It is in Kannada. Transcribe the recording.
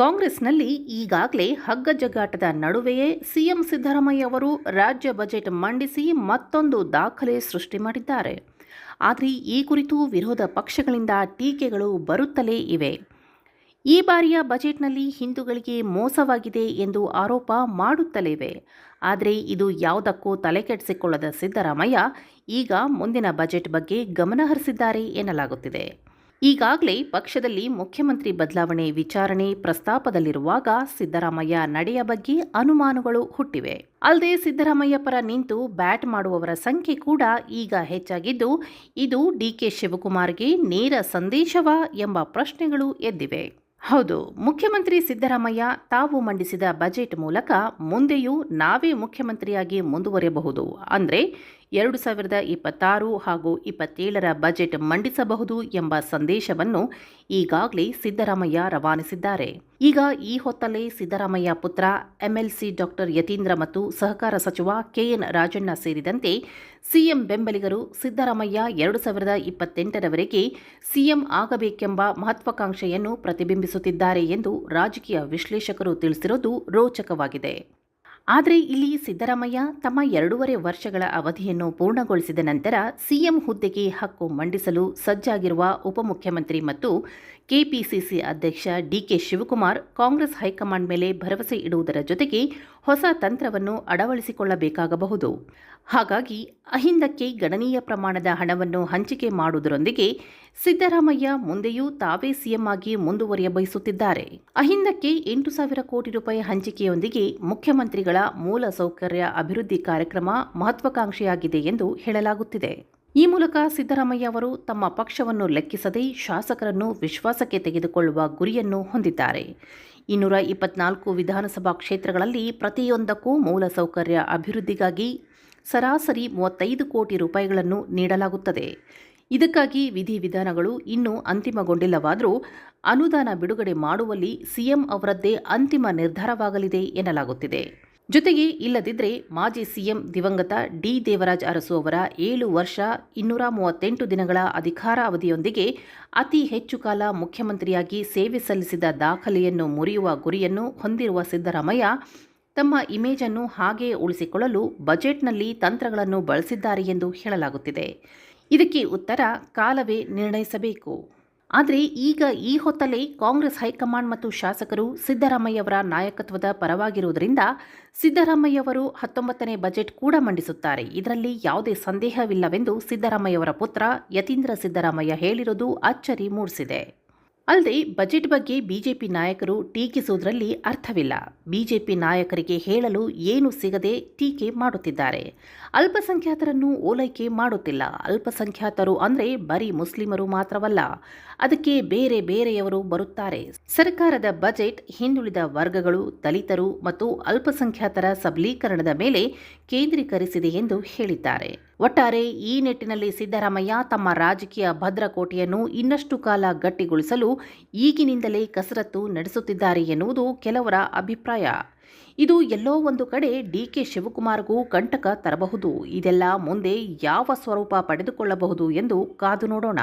ಕಾಂಗ್ರೆಸ್ನಲ್ಲಿ ಈಗಾಗಲೇ ಹಗ್ಗಜಗ್ಗಾಟದ ನಡುವೆಯೇ ಸಿಎಂ ಸಿದ್ದರಾಮಯ್ಯ ಅವರು ರಾಜ್ಯ ಬಜೆಟ್ ಮಂಡಿಸಿ ಮತ್ತೊಂದು ದಾಖಲೆ ಸೃಷ್ಟಿ ಮಾಡಿದ್ದಾರೆ. ಆದರೆ ಈ ಕುರಿತು ವಿರೋಧ ಪಕ್ಷಗಳಿಂದ ಟೀಕೆಗಳು ಬರುತ್ತಲೇ ಇವೆ. ಈ ಬಾರಿಯ ಬಜೆಟ್ನಲ್ಲಿ ಹಿಂದೂಗಳಿಗೆ ಮೋಸವಾಗಿದೆ ಎಂದು ಆರೋಪ ಮಾಡುತ್ತಲೇ ಇವೆ. ಆದರೆ ಇದು ಯಾವುದಕ್ಕೂ ತಲೆಕೆಡಿಸಿಕೊಳ್ಳದ ಸಿದ್ದರಾಮಯ್ಯ ಈಗ ಮುಂದಿನ ಬಜೆಟ್ ಬಗ್ಗೆ ಗಮನ ಹರಿಸಿದ್ದಾರೆ ಎನ್ನಲಾಗುತ್ತಿದೆ. ಈಗಾಗಲೇ ಪಕ್ಷದಲ್ಲಿ ಮುಖ್ಯಮಂತ್ರಿ ಬದಲಾವಣೆ ವಿಚಾರಣೆ ಪ್ರಸ್ತಾಪದಲ್ಲಿರುವಾಗ ಸಿದ್ದರಾಮಯ್ಯ ನಡೆಯ ಬಗ್ಗೆ ಅನುಮಾನಗಳು ಹುಟ್ಟಿವೆ. ಅಲ್ಲದೆ ಸಿದ್ದರಾಮಯ್ಯ ಪರ ನಿಂತು ಬ್ಯಾಟ್ ಮಾಡುವವರ ಸಂಖ್ಯೆ ಕೂಡ ಈಗ ಹೆಚ್ಚಾಗಿದ್ದು, ಇದು ಡಿಕೆ ಶಿವಕುಮಾರ್ಗೆ ನೇರ ಸಂದೇಶವಾ ಎಂಬ ಪ್ರಶ್ನೆಗಳು ಎದ್ದಿವೆ. ಹೌದು, ಮುಖ್ಯಮಂತ್ರಿ ಸಿದ್ದರಾಮಯ್ಯ ತಾವು ಮಂಡಿಸಿದ ಬಜೆಟ್ ಮೂಲಕ ಮುಂದೆಯೂ ನಾವೇ ಮುಖ್ಯಮಂತ್ರಿಯಾಗಿ ಮುಂದುವರಿಯಬಹುದು. ಅಂದರೆ ಎರಡು ಸಾವಿರದ ಇಪ್ಪತ್ತಾರು ಹಾಗೂ ಇಪ್ಪತ್ತೇಳರ ಬಜೆಟ್ ಮಂಡಿಸಬಹುದು ಎಂಬ ಸಂದೇಶವನ್ನು ಈಗಾಗಲೇ ಸಿದ್ದರಾಮಯ್ಯ ರವಾನಿಸಿದ್ದಾರೆ. ಈಗ ಈ ಹೊತ್ತಲ್ಲೇ ಸಿದ್ದರಾಮಯ್ಯ ಪುತ್ರ, ಎಂಎಲ್ಸಿ ಡಾಕ್ಟರ್ ಯತೀಂದ್ರ ಮತ್ತು ಸಹಕಾರ ಸಚಿವ ಕೆಎನ್ ರಾಜಣ್ಣ ಸೇರಿದಂತೆ ಸಿಎಂ ಬೆಂಬಲಿಗರು ಸಿದ್ದರಾಮಯ್ಯ ಎರಡು ಸಾವಿರದ ಇಪ್ಪತ್ತೆಂಟರವರೆಗೆ ಸಿಎಂ ಆಗಬೇಕೆಂಬ ಮಹತ್ವಾಕಾಂಕ್ಷೆಯನ್ನು ಪ್ರತಿಬಿಂಬಿಸುತ್ತಿದ್ದಾರೆ ಎಂದು ರಾಜಕೀಯ ವಿಶ್ಲೇಷಕರು ತಿಳಿಸಿರುವುದು ರೋಚಕವಾಗಿದೆ. ಆದರೆ ಇಲ್ಲಿ ಸಿದ್ದರಾಮಯ್ಯ ತಮ್ಮ ಎರಡೂವರೆ ವರ್ಷಗಳ ಅವಧಿಯನ್ನು ಪೂರ್ಣಗೊಳಿಸಿದ ನಂತರ ಸಿಎಂ ಹುದ್ದೆಗೆ ಹಕ್ಕು ಮಂಡಿಸಲು ಸಜ್ಜಾಗಿರುವ ಉಪಮುಖ್ಯಮಂತ್ರಿ ಮತ್ತು ಕೆಪಿಸಿಸಿ ಅಧ್ಯಕ್ಷ ಡಿಕೆ ಶಿವಕುಮಾರ್ ಕಾಂಗ್ರೆಸ್ ಹೈಕಮಾಂಡ್ ಮೇಲೆ ಭರವಸೆ ಇಡುವುದರ ಜೊತೆಗೆ ಹೊಸ ತಂತ್ರವನ್ನು ಅಳವಡಿಸಿಕೊಳ್ಳಬೇಕಾಗಬಹುದು. ಹಾಗಾಗಿ ಅಹಿಂದಕ್ಕೆ ಗಣನೀಯ ಪ್ರಮಾಣದ ಹಣವನ್ನು ಹಂಚಿಕೆ ಮಾಡುವುದರೊಂದಿಗೆ ಸಿದ್ದರಾಮಯ್ಯ ಮುಂದೆಯೂ ತಾವೇ ಸಿಎಂ ಆಗಿ ಮುಂದುವರಿಯ ಬಯಸುತ್ತಿದ್ದಾರೆ ಅಹಿಂದಕ್ಕೆ ಎಂಟು ಸಾವಿರ ಕೋಟಿ ರೂಪಾಯಿ ಹಂಚಿಕೆಯೊಂದಿಗೆ ಮುಖ್ಯಮಂತ್ರಿಗಳ ಮೂಲ ಸೌಕರ್ಯ ಅಭಿವೃದ್ಧಿ ಕಾರ್ಯಕ್ರಮ ಮಹತ್ವಾಕಾಂಕ್ಷೆಯಾಗಿದೆ ಎಂದು ಹೇಳಲಾಗುತ್ತಿದೆ. ಈ ಮೂಲಕ ಸಿದ್ದರಾಮಯ್ಯ ಅವರು ತಮ್ಮ ಪಕ್ಷವನ್ನು ಲೆಕ್ಕಿಸದೆ ಶಾಸಕರನ್ನು ವಿಶ್ವಾಸಕ್ಕೆ ತೆಗೆದುಕೊಳ್ಳುವ ಗುರಿಯನ್ನು ಹೊಂದಿದ್ದಾರೆ. ಇನ್ನೂರ ಇಪ್ಪತ್ನಾಲ್ಕು ವಿಧಾನಸಭಾ ಕ್ಷೇತ್ರಗಳಲ್ಲಿ ಪ್ರತಿಯೊಂದಕ್ಕೂ ಮೂಲಸೌಕರ್ಯ ಅಭಿವೃದ್ಧಿಗಾಗಿ ಸರಾಸರಿ ಮೂವತ್ತೈದು ಕೋಟಿ ರೂಪಾಯಿಗಳನ್ನು ನೀಡಲಾಗುತ್ತದೆ. ಇದಕ್ಕಾಗಿ ವಿಧಿವಿಧಾನಗಳು ಇನ್ನೂ ಅಂತಿಮಗೊಂಡಿಲ್ಲವಾದರೂ ಅನುದಾನ ಬಿಡುಗಡೆ ಮಾಡುವಲ್ಲಿ ಸಿಎಂ ಅವರದ್ದೇ ಅಂತಿಮ ನಿರ್ಧಾರವಾಗಲಿದೆ ಎನ್ನಲಾಗುತ್ತಿದೆ. ಜೊತೆಗೆ ಇಲ್ಲದಿದ್ದರೆ ಮಾಜಿ ಸಿಎಂ ದಿವಂಗತ ಡಿ ದೇವರಾಜ್ ಅರಸು ಅವರ ಏಳು ವರ್ಷ ಇನ್ನೂರ ಮೂವತ್ತೆಂಟು ದಿನಗಳ ಅಧಿಕಾರ ಅವಧಿಯೊಂದಿಗೆ ಅತಿ ಹೆಚ್ಚು ಕಾಲ ಮುಖ್ಯಮಂತ್ರಿಯಾಗಿ ಸೇವೆ ಸಲ್ಲಿಸಿದ ದಾಖಲೆಯನ್ನು ಮುರಿಯುವ ಗುರಿಯನ್ನು ಹೊಂದಿರುವ ಸಿದ್ದರಾಮಯ್ಯ ತಮ್ಮ ಇಮೇಜನ್ನು ಹಾಗೆಯೇ ಉಳಿಸಿಕೊಳ್ಳಲು ಬಜೆಟ್ನಲ್ಲಿ ತಂತ್ರಗಳನ್ನು ಬಳಸಿದ್ದಾರೆ ಎಂದು ಹೇಳಲಾಗುತ್ತಿದೆ. ಇದಕ್ಕೆ ಉತ್ತರ ಕಾಲವೇ ನಿರ್ಣಯಿಸಬೇಕು. ಆದರೆ ಈಗ ಈ ಹೊತ್ತಲ್ಲೇ ಕಾಂಗ್ರೆಸ್ ಹೈಕಮಾಂಡ್ ಮತ್ತು ಶಾಸಕರು ಸಿದ್ದರಾಮಯ್ಯವರ ನಾಯಕತ್ವದ ಪರವಾಗಿರುವುದರಿಂದ ಸಿದ್ದರಾಮಯ್ಯವರು ಹತ್ತೊಂಬತ್ತನೇ ಬಜೆಟ್ ಕೂಡ ಮಂಡಿಸುತ್ತಾರೆ. ಇದರಲ್ಲಿ ಯಾವುದೇ ಸಂದೇಹವಿಲ್ಲವೆಂದು ಸಿದ್ದರಾಮಯ್ಯವರ ಪುತ್ರ ಯತೀಂದ್ರ ಸಿದ್ದರಾಮಯ್ಯ ಹೇಳಿರುವುದು ಅಚ್ಚರಿ ಮೂಡಿಸಿದೆ. ಅಲ್ಲದೆ ಬಜೆಟ್ ಬಗ್ಗೆ ಬಿಜೆಪಿ ನಾಯಕರು ಟೀಕಿಸುವುದರಲ್ಲಿ ಅರ್ಥವಿಲ್ಲ. ಬಿಜೆಪಿ ನಾಯಕರಿಗೆ ಹೇಳಲು ಏನು ಸಿಗದೆ ಟೀಕೆ ಮಾಡುತ್ತಿದ್ದಾರೆ. ಅಲ್ಪಸಂಖ್ಯಾತರನ್ನು ಓಲೈಕೆ ಮಾಡುತ್ತಿಲ್ಲ. ಅಲ್ಪಸಂಖ್ಯಾತರು ಅಂದರೆ ಬರೀ ಮುಸ್ಲಿಮರು ಮಾತ್ರವಲ್ಲ, ಅದಕ್ಕೆ ಬೇರೆ ಬೇರೆಯವರು ಬರುತ್ತಾರೆ. ಸರ್ಕಾರದ ಬಜೆಟ್ ಹಿಂದುಳಿದ ವರ್ಗಗಳು, ದಲಿತರು ಮತ್ತು ಅಲ್ಪಸಂಖ್ಯಾತರ ಸಬಲೀಕರಣದ ಮೇಲೆ ಕೇಂದ್ರೀಕರಿಸಿದೆ ಎಂದು ಹೇಳಿದ್ದಾರೆ. ಒಟ್ಟಾರೆ ಈ ನಿಟ್ಟಿನಲ್ಲಿ ಸಿದ್ದರಾಮಯ್ಯ ತಮ್ಮ ರಾಜಕೀಯ ಭದ್ರಕೋಟೆಯನ್ನು ಇನ್ನಷ್ಟು ಕಾಲ ಗಟ್ಟಿಗೊಳಿಸಲು ಈಗಿನಿಂದಲೇ ಕಸರತ್ತು ನಡೆಸುತ್ತಿದ್ದಾರೆ ಎನ್ನುವುದು ಕೆಲವರ ಅಭಿಪ್ರಾಯ. ಇದು ಎಲ್ಲೋ ಒಂದು ಕಡೆ ಡಿ ಕೆ ಶಿವಕುಮಾರ್ಗೂ ಕಂಟಕ ತರಬಹುದು. ಇದೆಲ್ಲ ಮುಂದೆ ಯಾವ ಸ್ವರೂಪ ಪಡೆದುಕೊಳ್ಳಬಹುದು ಎಂದು ಕಾದು ನೋಡೋಣ.